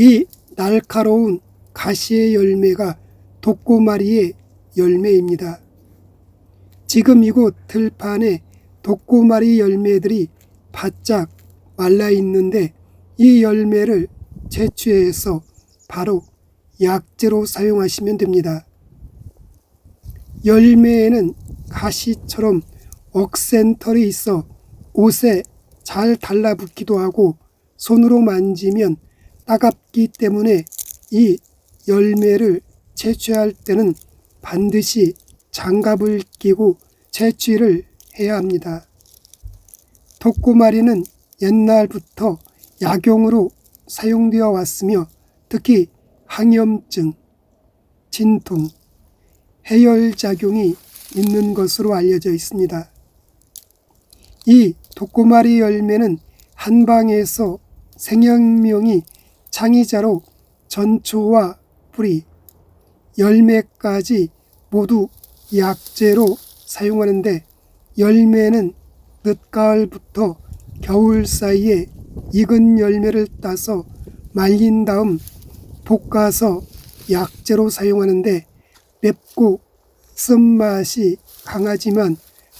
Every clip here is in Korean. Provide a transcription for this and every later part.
이 날카로운 가시의 열매가 독고마리의 열매입니다. 지금 이곳 들판에 독고마리 열매들이 바짝 말라 있는데 이 열매를 채취해서 바로 약재로 사용하시면 됩니다. 열매에는 가시처럼 억센 털이 있어 옷에 잘 달라붙기도 하고 손으로 만지면 따갑기 때문에 이 열매를 채취할 때는 반드시 장갑을 끼고 채취를 해야 합니다. 독고마리는 옛날부터 약용으로 사용되어 왔으며 특히 항염증, 진통, 해열작용이 있는 것으로 알려져 있습니다. 이 독고마리 열매는 한방에서 생명명이 창의자로 전초와 뿌리, 열매까지 모두 약재로 사용하는데 열매는 늦가을부터 겨울 사이에 익은 열매를 따서 말린 다음 볶아서 약재로 사용하는데 맵고 쓴맛이 강하지만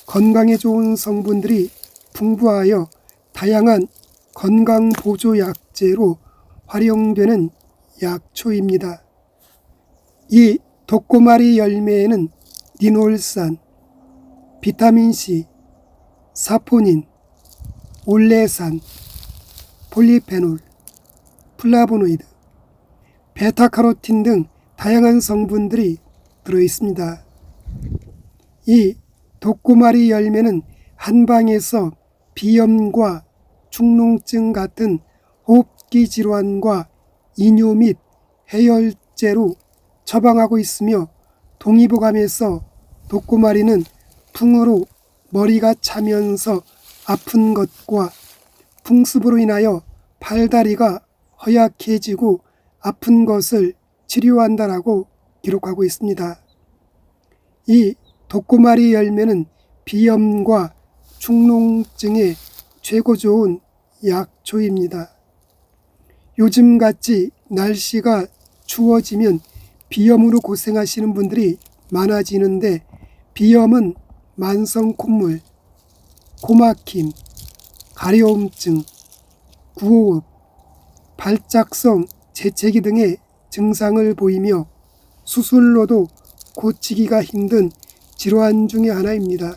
건강에 좋은 성분들이 풍부하여 다양한 건강 보조 약재로 활용되는 약초입니다. 이 독고마리 열매에는 리놀산, 비타민C, 사포닌, 올레산, 폴리페놀, 플라보노이드, 베타카로틴 등 다양한 성분들이 들어 있습니다. 이 독고마리 열매는 한방에서 비염과 축농증 같은 호흡 기 질환과 이뇨 및 해열제로 처방하고 있으며 동의보감에서 독고마리는 풍으로 머리가 차면서 아픈 것과 풍습으로 인하여 팔다리가 허약해지고 아픈 것을 치료한다라고 기록하고 있습니다. 이 독고마리 열매는 비염과 축농증에 최고 좋은 약초입니다. 요즘같이 날씨가 추워지면 비염으로 고생하시는 분들이 많아지는데 비염은 만성 콧물, 고막힘, 가려움증, 구호흡, 발작성 재채기 등의 증상을 보이며 수술로도 고치기가 힘든 질환 중의 하나입니다.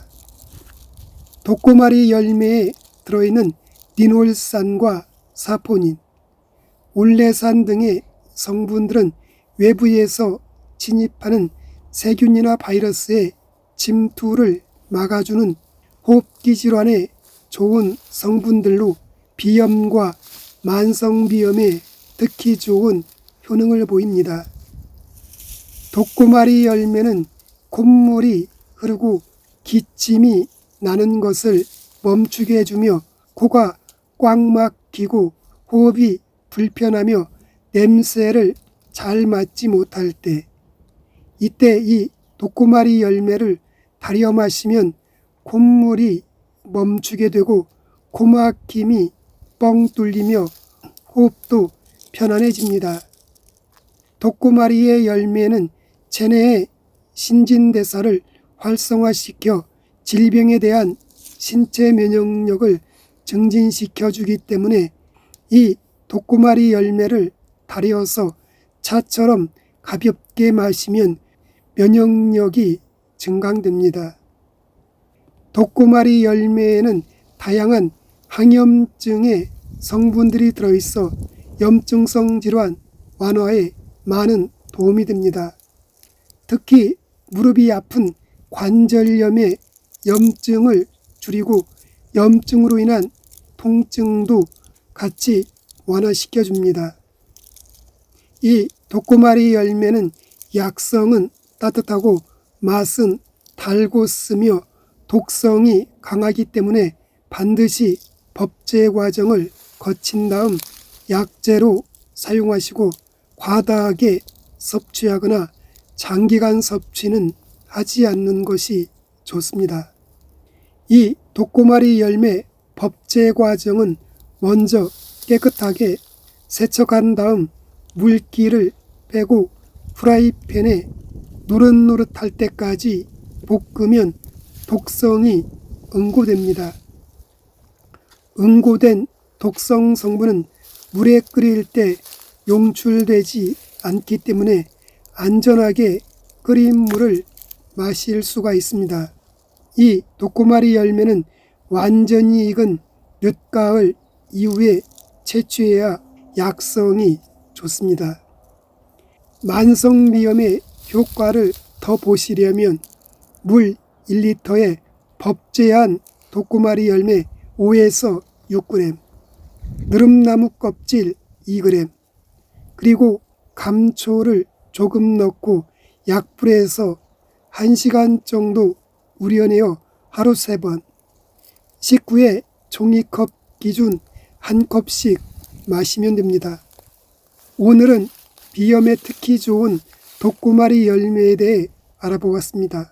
독고마리 열매에 들어있는 리놀산과 사포닌, 올레산 등의 성분들은 외부에서 침입하는 세균이나 바이러스의 침투를 막아주는 호흡기 질환에 좋은 성분들로 비염과 만성비염에 특히 좋은 효능을 보입니다. 독고마리 열매는 콧물이 흐르고 기침이 나는 것을 멈추게 해주며 코가 꽉 막히고 호흡이 불편하며 냄새를 잘 맡지 못할 때 이때 이 독고마리 열매를 다려 마시면 콧물이 멈추게 되고 코막힘이 뻥 뚫리며 호흡도 편안해집니다. 독고마리의 열매는 체내의 신진대사를 활성화시켜 질병에 대한 신체 면역력을 증진시켜 주기 때문에 이 독고마리 열매를 다려서 차처럼 가볍게 마시면 면역력이 증강됩니다. 독고마리 열매에는 다양한 항염증의 성분들이 들어있어 염증성 질환 완화에 많은 도움이 됩니다. 특히 무릎이 아픈 관절염의 염증을 줄이고 염증으로 인한 통증도 같이 완화시켜 줍니다. 이 독고마리 열매는 약성은 따뜻하고 맛은 달고 쓰며 독성이 강하기 때문에 반드시 법제 과정을 거친 다음 약재로 사용하시고 과다하게 섭취하거나 장기간 섭취는 하지 않는 것이 좋습니다. 이 독고마리 열매 법제 과정은 먼저 깨끗하게 세척한 다음 물기를 빼고 프라이팬에 노릇노릇할 때까지 볶으면 독성이 응고됩니다. 응고된 독성 성분은 물에 끓일 때 용출되지 않기 때문에 안전하게 끓인 물을 마실 수가 있습니다. 이 도꼬마리 열매는 완전히 익은 늦가을 이후에 채취해야 약성이 좋습니다. 만성비염의 효과를 더 보시려면 물 1리터에 법제한 도꼬마리 열매 5에서 6g, 느릅나무 껍질 2g, 그리고 감초를 조금 넣고 약불에서 1시간 정도 우려내어 하루 3번, 식후에 종이컵 기준 한 컵씩 마시면 됩니다. 오늘은 비염에 특히 좋은 독고마리 열매에 대해 알아보았습니다.